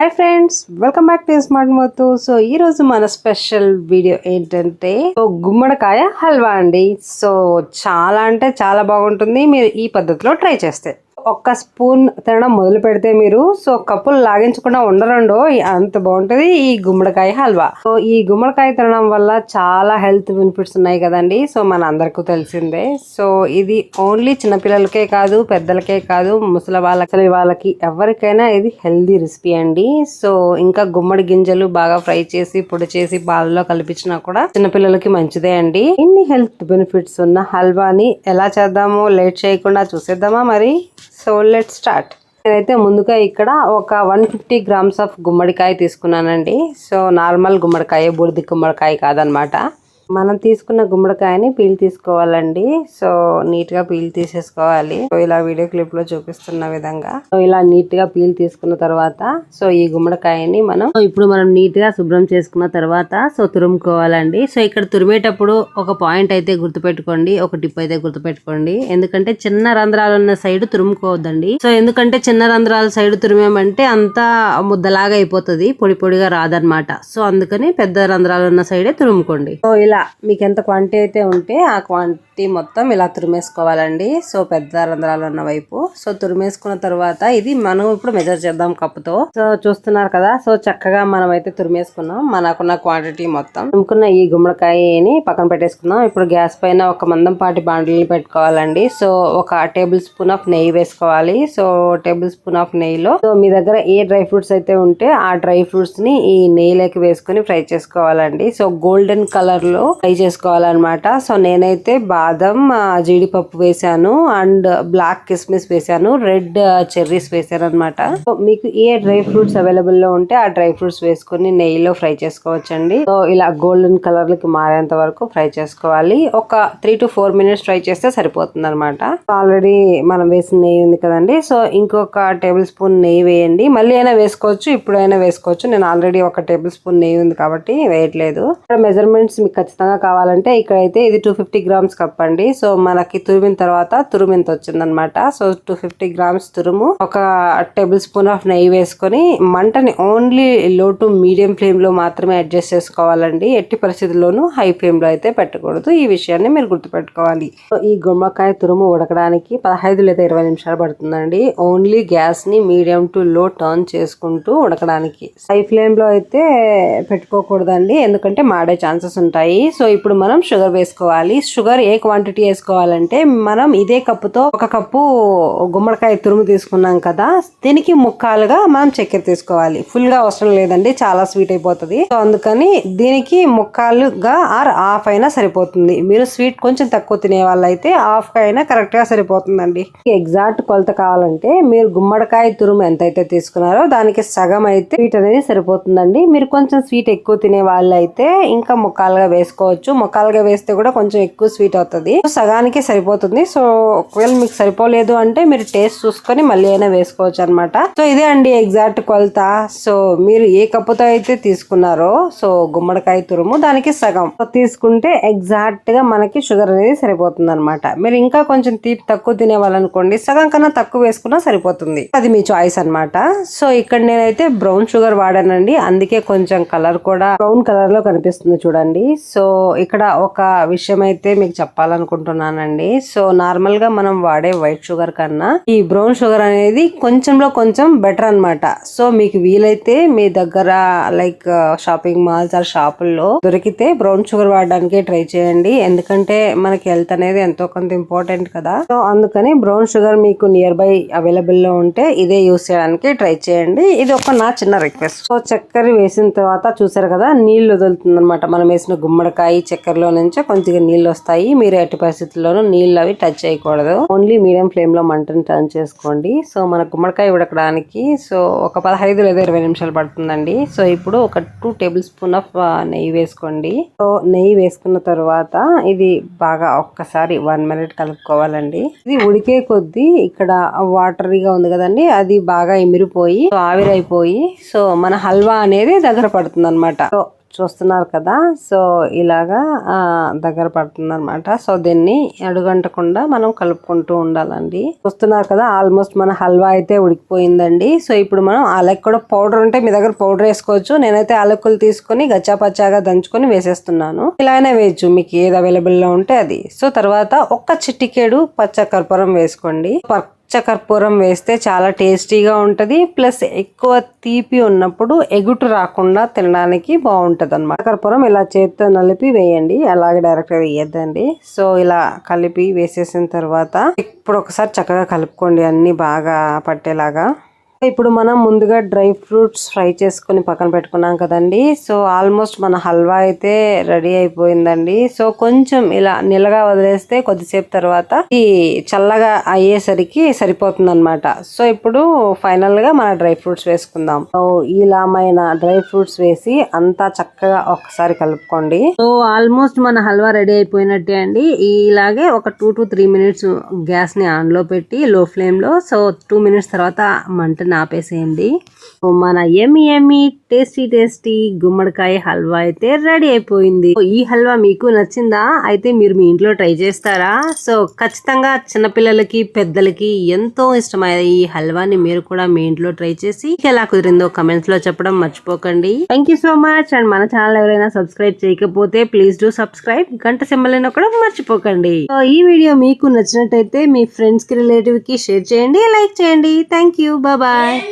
Hi friends welcome back to smart Motu so ఈ రోజు మన స్పెషల్ వీడియో ఏంటంటే గుమ్మడికాయ హల్వా అండి. సో చాలా అంటే చాలా బాగుంటుంది. మీరు ఈ పద్ధతిలో ట్రై చేస్తే. ఒక్క స్పూన్ తినడం మొదలు పెడితే మీరు సో కప్పులు లాగించకుండా ఉండరండు అంత బాగుంటుంది ఈ గుమ్మడికాయ హల్వా. సో ఈ గుమ్మడికాయ తినడం వల్ల చాలా హెల్త్ బెనిఫిట్స్ ఉన్నాయి కదండి సో మన అందరికీ తెలిసిందే. సో ఇది ఓన్లీ చిన్నపిల్లలకే కాదు పెద్దలకే కాదు ముసలి వాళ్ళకి వాళ్ళకి ఎవరికైనా ఇది హెల్దీ రెసిపీ అండి. సో ఇంకా గుమ్మడి గింజలు బాగా ఫ్రై చేసి పొడి చేసి పాలలో కలిపించినా కూడా చిన్నపిల్లలకి మంచిదే అండి. ఇన్ని హెల్త్ బెనిఫిట్స్ ఉన్న హల్వాని ఎలా చేద్దామో లేట్ చేయకుండా చూసేద్దామా మరి? సో లెట్ స్టార్ట్ నేనైతే ముందుగా ఇక్కడ ఒక వన్ ఫిఫ్టీ గ్రామ్స్ ఆఫ్ గుమ్మడికాయ తీసుకున్నానండి. సో నార్మల్ గుమ్మడికాయ బూడిది గుమ్మడికాయ కాదనమాట. మనం తీసుకున్న గుమ్మడికాయని పీల్ తీసుకోవాలండి. సో నీట్గా పీల్ తీసేసుకోవాలి. సో ఇలా వీడియో క్లిప్లో చూపిస్తున్న విధంగా. సో ఇలా నీట్గా పీల్ తీసుకున్న తర్వాత సో ఈ గుమ్మడికాయని మనం ఇప్పుడు మనం నీట్గా శుభ్రం చేసుకున్న తర్వాత సో తురుముకోవాలండి. సో ఇక్కడ తురిమేటప్పుడు ఒక పాయింట్ అయితే గుర్తుపెట్టుకోండి. ఒక టిప్ అయితే గుర్తుపెట్టుకోండి. ఎందుకంటే చిన్న రంధ్రాలు ఉన్న సైడ్ తురుముకోవద్దండి. సో ఎందుకంటే చిన్న రంధ్రాల సైడ్ తురిమేమంటే అంతా ముద్దలాగా అయిపోతుంది. పొడి పొడిగా రాదనమాట సో అందుకని పెద్ద రంధ్రాలు ఉన్న సైడే తురుముకోండి. సో ఇలా మీకు ఎంత క్వాంటిటీ అయితే ఉంటే ఆ క్వాంటిటీ మొత్తం ఇలా తురిమేసుకోవాలండి. సో పెద్ద రంధ్రాలు ఉన్న వైపు. సో తురిమేసుకున్న తర్వాత ఇది మనం ఇప్పుడు మెజర్ చేద్దాం కప్పుతో. సో చూస్తున్నారు కదా? సో చక్కగా మనం అయితే తురిమేసుకున్నాం. మనకున్న క్వాంటిటీ మొత్తం. తురుముకున్న ఈ గుమ్మడికాయని పక్కన పెట్టేసుకుందాం. ఇప్పుడు గ్యాస్ పైన ఒక మందం పాటి బాండిల్ని పెట్టుకోవాలండి. సో ఒక టేబుల్ స్పూన్ ఆఫ్ నెయ్యి వేసుకోవాలి. సో టేబుల్ స్పూన్ ఆఫ్ నెయ్యిలో. సో మీ దగ్గర ఏ డ్రై ఫ్రూట్స్ అయితే ఉంటే ఆ డ్రై ఫ్రూట్స్ని ఈ నెయ్యిలోకి వేసుకొని ఫ్రై చేసుకోవాలండి. సో గోల్డెన్ కలర్లో ఫ్రై చేసుకోవాలన్నమాట. సో నేనైతే బాదం జీడిపప్పు వేశాను అండ్ బ్లాక్ కిస్మిస్ వేశాను రెడ్ చెర్రీస్ వేశాను అనమాట మీకు ఏ డ్రై ఫ్రూట్స్ అవైలబుల్లో ఉంటే ఆ డ్రై ఫ్రూట్స్ వేసుకొని నెయ్యిలో ఫ్రై చేసుకోవచ్చండి. సో ఇలా గోల్డెన్ కలర్ లకి మారేంత వరకు ఫ్రై చేసుకోవాలి. ఒక three to four minutes fry చేస్తే సరిపోతుంది అనమాట ఆల్రెడీ మనం వేసిన నెయ్యి ఉంది కదండి. సో ఇంకొక టేబుల్ స్పూన్ నెయ్యి వేయండి. మళ్ళీ అయినా వేసుకోవచ్చు ఇప్పుడైనా వేసుకోవచ్చు. నేను ఆల్రెడీ ఒక టేబుల్ స్పూన్ నెయ్యి ఉంది కాబట్టి వేయట్లేదు. మెజర్మెంట్స్ మీకు ఖచ్చితంగా కావాలంటే ఇక్కడైతే ఇది టూ ఫిఫ్టీ గ్రామ్స్ కప్ అండి. సో మనకి తురిమిన తర్వాత తురుమింత వచ్చిందనమాట. సో టూ ఫిఫ్టీ గ్రామ్స్ తురుము ఒక టేబుల్ స్పూన్ ఆఫ్ నెయ్యి వేసుకొని మంటని ఓన్లీ లో టు మీడియం ఫ్లేమ్లో మాత్రమే అడ్జస్ట్ చేసుకోవాలండి. ఎట్టి పరిస్థితుల్లోనూ హై ఫ్లేమ్లో అయితే పెట్టకూడదు. ఈ విషయాన్ని మీరు గుర్తుపెట్టుకోవాలి. సో ఈ గుమ్మకాయ తురుము ఉడకడానికి పదహైదు లేదా ఇరవై నిమిషాలు పడుతుందండి. ఓన్లీ గ్యాస్ని మీడియం టు లో టర్న్ చేసుకుంటూ ఉడకడానికి. హై ఫ్లేమ్లో అయితే పెట్టుకోకూడదండి. ఎందుకంటే మాడే ఛాన్సెస్ ఉంటాయి. సో ఇప్పుడు మనం షుగర్ వేసుకోవాలి. షుగర్ ఏ క్వాంటిటీ వేసుకోవాలంటే మనం ఇదే కప్పుతో ఒక కప్పు గుమ్మడికాయ తురుము తీసుకున్నాం కదా దీనికి ముక్కాలుగా మనం చక్కెర తీసుకోవాలి. ఫుల్గా అవసరం లేదండి చాలా స్వీట్ అయిపోతుంది. సో అందుకని దీనికి ముక్కాలుగా ఆర్ హాఫ్ అయినా సరిపోతుంది. మీరు స్వీట్ కొంచెం తక్కువ తినే వాళ్ళైతే హాఫ్ అయినా కరెక్ట్గా సరిపోతుందండి. ఎగ్జాక్ట్ కొలత కావాలంటే మీరు గుమ్మడికాయ తురుము ఎంత అయితే తీసుకున్నారో దానికి సగం అయితే స్వీట్ అనేది సరిపోతుందండి. మీరు కొంచెం స్వీట్ ఎక్కువ తినే వాళ్ళు అయితే ఇంకా ముక్కాలుగా వేసుకోవచ్చు. ముఖాలుగా వేస్తే కూడా కొంచెం ఎక్కువ స్వీట్ అవుతుంది. సగానికి సరిపోతుంది. సో ఒకవేళ మీకు సరిపోలేదు అంటే మీరు టేస్ట్ చూసుకొని మళ్ళీ అయినా వేసుకోవచ్చు అనమాట సో ఇదే అండి ఎగ్జాక్ట్ కొలత. సో మీరు ఏ కప్పుతో అయితే తీసుకున్నారో సో గుమ్మడికాయ తురుము దానికి సగం. తీసుకుంటే ఎగ్జాక్ట్గా మనకి షుగర్ అనేది సరిపోతుంది అనమాట మీరు ఇంకా కొంచెం తీపి తక్కువ తినే వాళ్ళనుకోండి సగం కన్నా తక్కువ వేసుకున్నా సరిపోతుంది. అది మీ చాయిస్ అన్నమాట. సో ఇక్కడ నేనైతే బ్రౌన్ షుగర్ వాడానండి. అందుకే కొంచెం కలర్ కూడా బ్రౌన్ కలర్లో కనిపిస్తుంది చూడండి. సో సో ఇక్కడ ఒక విషయం అయితే మీకు చెప్పాలనుకుంటున్నానండి. సో నార్మల్గా మనం వాడే వైట్ షుగర్ కన్నా ఈ బ్రౌన్ షుగర్ అనేది కొంచెంలో కొంచెం బెటర్ అన్నమాట. సో మీకు వీలైతే మీ దగ్గర లైక్ షాపింగ్ మాల్స్ ఆ షాపుల్లో దొరికితే బ్రౌన్ షుగర్ వాడడానికి ట్రై చేయండి. ఎందుకంటే మనకి హెల్త్ అనేది ఎంతో కొంత ఇంపార్టెంట్ కదా. సో అందుకని బ్రౌన్ షుగర్ మీకు నియర్ బై అవైలబుల్లో ఉంటే ఇదే యూస్ చేయడానికి ట్రై చేయండి. ఇది ఒక నా చిన్న రిక్వెస్ట్ సో చక్కెర వేసిన తర్వాత చూసారు కదా నీళ్ళు వదులుతుంది అనమాట మనం వేసిన కాయ చక్కెరలో నుంచి కొద్దిగా నీళ్ళు వస్తాయి. మీరు ఎట్టి పరిస్థితుల్లోనూ నీళ్ళు అవి టచ్ చేయకూడదు. ఓన్లీ మీడియం ఫ్లేమ్లో టర్న్ చేసుకోండి. సో మన గుమ్మడికాయ ఉడకడానికి సో ఒక పదహైదు లేదా ఇరవై నిమిషాలు పడుతుందండి. సో ఇప్పుడు ఒక టూ టేబుల్ స్పూన్ ఆఫ్ నెయ్యి వేసుకోండి. సో నెయ్యి వేసుకున్న తర్వాత ఇది బాగా ఒక్కసారి వన్ మినిట్ కలుపుకోవాలండి. ఇది ఉడికే కొద్దీ ఇక్కడ వాటరీగా ఉంది కదండి. అది బాగా ఇమిరిపోయి ఆవిరైపోయి సో మన హల్వా అనేది దగ్గర పడుతుంది అనమాట సో చూస్తున్నారు కదా. సో ఇలాగా ఆ, దగ్గర పడుతుందనమాట సో దీన్ని అడుగంటకుండా మనం కలుపుకుంటూ ఉండాలండి. చూస్తున్నారు కదా ఆల్మోస్ట్ మన హల్వా అయితే ఉడికిపోయిందండి. సో ఇప్పుడు మనం ఆలకి కూడా పౌడర్ ఉంటే మీ దగ్గర పౌడర్ వేసుకోవచ్చు. నేనైతే ఆలకులు తీసుకొని గచ్చాపచ్చాగా దంచుకొని వేసేస్తున్నాను. ఇలానే వేయచ్చు మీకు ఏది అవైలబుల్లో ఉంటే అది. సో తర్వాత ఒక్క చిటికేడు పచ్చ కర్పూరం వేసుకోండి. పచ్చకర్పూరం వేస్తే చాలా టేస్టీగా ఉంటుంది. ప్లస్ ఎక్కువ తీపి ఉన్నప్పుడు ఎగుటు రాకుండా తినడానికి బాగుంటుంది అనమాట కర్పూరం ఇలా చేత్తో నలిపి వేయండి. అలాగే డైరెక్ట్గా వేయద్దండి. సో ఇలా కలిపి వేసేసిన తర్వాత ఇప్పుడు ఒకసారి చక్కగా కలుపుకోండి అన్నీ బాగా పట్టేలాగా. ఇప్పుడు మనం ముందుగా డ్రై ఫ్రూట్స్ ఫ్రై చేసుకొని పక్కన పెట్టుకున్నాం కదండి. సో ఆల్మోస్ట్ మన హల్వా అయితే రెడీ అయిపోయిందండి. సో కొంచెం ఇలా నిలగా వదిలేస్తే కొద్దిసేపు తర్వాత ఈ చల్లగా అయ్యేసరికి సరిపోతుంది అనమాట సో ఇప్పుడు ఫైనల్గా మన డ్రై ఫ్రూట్స్ వేసుకుందాం. సో ఇలామైన డ్రై ఫ్రూట్స్ వేసి అంతా చక్కగా ఒకసారి కలుపుకోండి. సో ఆల్మోస్ట్ మన హల్వా రెడీ అయిపోయినట్టే అండి. ఇలాగే ఒక టూ టు త్రీ మినిట్స్ గ్యాస్ని ఆన్లో పెట్టి లో ఫ్లేమ్లో సో టూ మినిట్స్ తర్వాత మంటని ఆపేసేయండి మన ఎమి ఎమి టేస్టీ టేస్టీ గుమ్మడికాయ హల్వా అయితే రెడీ అయిపోయింది. ఈ హల్వా మీకు నచ్చిందా? అయితే మీరు మీ ఇంట్లో ట్రై చేస్తారా? సో ఖచ్చితంగా చిన్నపిల్లలకి పెద్దలకి ఎంతో ఇష్టమైన ఈ హల్వాని మీరు కూడా మీ ఇంట్లో ట్రై చేసి ఎలా కుదిరిందో కమెంట్స్లో చెప్పడం మర్చిపోకండి. Thank you so much and మన ఛానల్ ఎవరైనా సబ్స్క్రైబ్ చేయకపోతే ప్లీజ్ డూ సబ్స్క్రైబ్. గంట సింబల్ కూడా మర్చిపోకండి. సో ఈ వీడియో మీకు నచ్చినట్టయితే మీ ఫ్రెండ్స్కి రిలేటివ్కి షేర్ చేయండి లైక్ చేయండి. Thank you bye Bye.